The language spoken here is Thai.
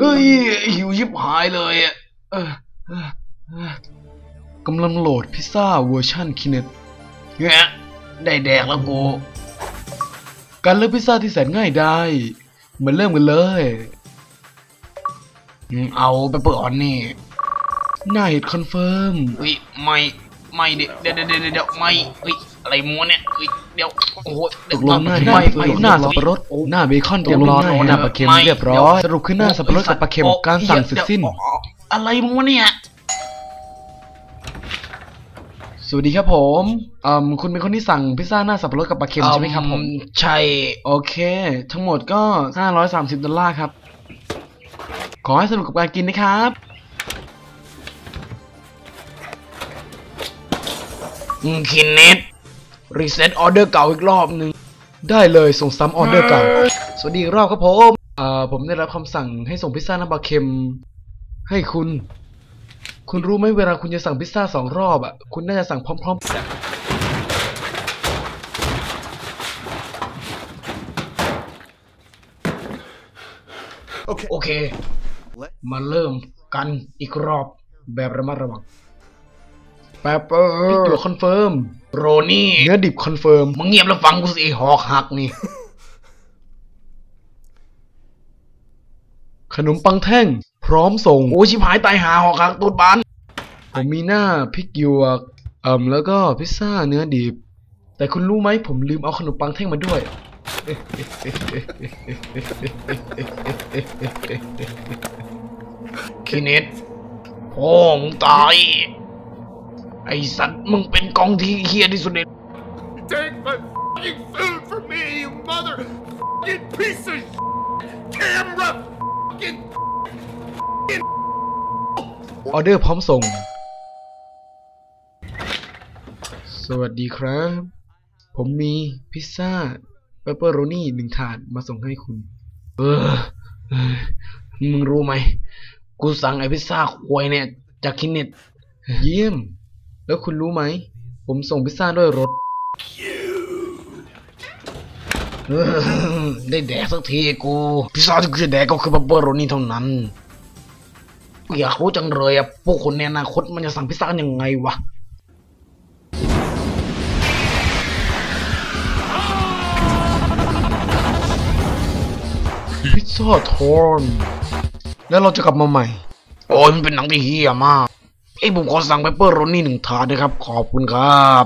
เอ้ยหิวยิบหายเลยอะกำลังโหลดพิซซ่าเวอร์ชันคินเนตเงี้ยได้แดกแล้วกูการเลือกพิซซ่าที่แสนง่ายได้มาเริ่มกันเลย เอาไปเปิดออนนี่หน้าเห็ดคอนเฟิร์มเฮ้ยไม่ ไม่เดี๋ยวเดี๋ยวเดี๋ยวเดี๋ยวไม่เฮ้ยอะไรมัวเนี่ยเฮ้ยเดี๋ยวโอ้โหตกลงหน้าไม่ไม่ไม่หน้าสับปะรดหน้าเบคอนเตรียมรอตกลงหน้าปลาเค็มไม่เรียบร้อยสรุปคือหน้าสับปะรดกับปลาเค็มโอ้การสั่งเสร็จสิ้นดี๋ยวอะไรมัวเนี่ยสวัสดีครับผมอืมคุณเป็นคนที่สั่งพิซซ่าหน้าสับปะรดกับปลาเค็มใช่ไหมครับผมใช่โอเค ทั้งหมดก็ 530 ดอลลาร์ครับ ขอให้สนุกกับการกินนะครับ คินเน็ตรีเซ็ตออเดอร์เก่าอีกรอบหนึ่งได้เลยส่งซ้ำออเดอร์เก่า สวัสดีอีกรอบครับผมเอ่อผมได้รับคำสั่งให้ส่งพิซซ่าหน้าปลาเค็ม ให้คุณ คุณรู้ไหมเวลาคุณจะสั่งพิซซ่าสองรอบอะ คุณน่าจะสั่งพร้อมๆโอเค มาเริ่มกันอีกรอบแบบระมัดระวัง แปปเปอร์พริกหยวกคอนเฟิร์มโรนี่เนื้อดิบคอนเฟิร์มมึงเงียบแล้วฟังกูสิไอ้หอกหักนี่ ขนมปังแท่ง พร้อมส่ง โอ้ชิบหายตายหาหอกหักตูดบานผมมีหน้าพริกหยวกเอ่มแล้วก็พิซซ่าเนื้อดิบ แต่คุณรู้ไหมผมลืมเอาขนมปังแท่งมาด้วยคินเน็ตโอ้มึงตาย ไอสัตว์มึงเป็นกองที่เฮียที่สุดใน Take my fucking food from me, you mother fucking piece of camera fucking ออเดอร์พร้อมส่ง สวัสดีครับ ผมมีพิซซ่าเปปเปอโรนี่หนึ่งถาดมาส่งให้คุณ เออเออมึงรู้ไหม กูสั่งไอพิซซ่าควายเนี่ย จากคินเน็ต เยี่ยม แล้วคุณรู้ไหม ผมส่งพิซซ่าด้วยรถ ได้แดกสักทีกู พิซซ่าที่กูจะแดกก็คือเปปเปอโรนี่เท่านั้นอยากรู้จังเลยอะพวกคนในอนาคตมันจะสั่งพิซซ่ากันยังไงวะพิซซ่าทอร์นแล้วเราจะกลับมาใหม่ โอ้ยมันเป็นหนังที่เฮี้ยมาก ไอ้ผมขอสั่งเปปเปอโรนี่หนึ่งถาดนะครับ ขอบคุณครับ